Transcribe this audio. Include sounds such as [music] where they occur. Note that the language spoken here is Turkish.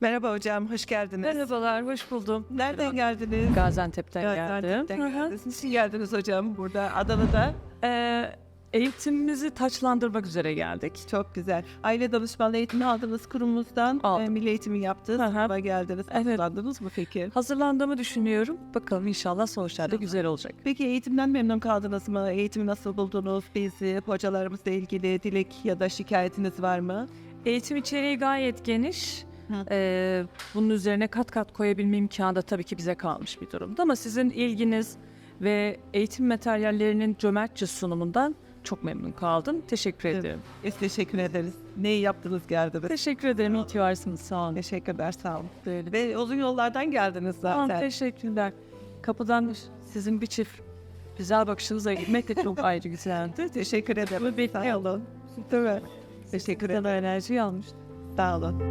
Merhaba hocam, hoş geldiniz. Merhabalar, hoş buldum. Nereden geldiniz? Gaziantep'ten Gaziantep'ten geldim. Hı. geldiniz. Niçin geldiniz hocam burada Adana'da? Ee, eğitimimizi taçlandırmak üzere geldik. Çok güzel. Aile danışmanlığı eğitimi aldınız kurumumuzdan. Aldım. E, milli eğitimi yaptınız. Hı hı. Sınava geldiniz. Evet. Hazırlandınız mı peki? Hazırlandığımı düşünüyorum. Bakalım inşallah sonuçlar da güzel olacak. Peki eğitimden memnun kaldınız mı? Eğitimi nasıl buldunuz? Bizi, hocalarımızla ilgili dilek ya da şikayetiniz var mı? Eğitim içeriği gayet geniş. Ee, bunun üzerine kat kat koyabilme imkanı da tabii ki bize kalmış bir durumda. Ama sizin ilginiz ve eğitim materyallerinin cömertçe sunumundan çok memnun kaldım. Teşekkür Evet. ederim. Biz teşekkür ederiz. Neyi yaptınız geldiniz? Teşekkür ederim. İyi ki varsınız. Sağ olun. Teşekkürler, sağ olun. Böyle. Ve uzun yollardan geldiniz Tamam, zaten. teşekkürler. Kapıdan sizin bir çift güzel bakışınıza girmek de çok ayrı güzeldi. [laughs] Teşekkür ederim. Bekliyorum. Sağ olun. Değil mi? Teşekkür ederim. Enerji almıştım. Sağ olun.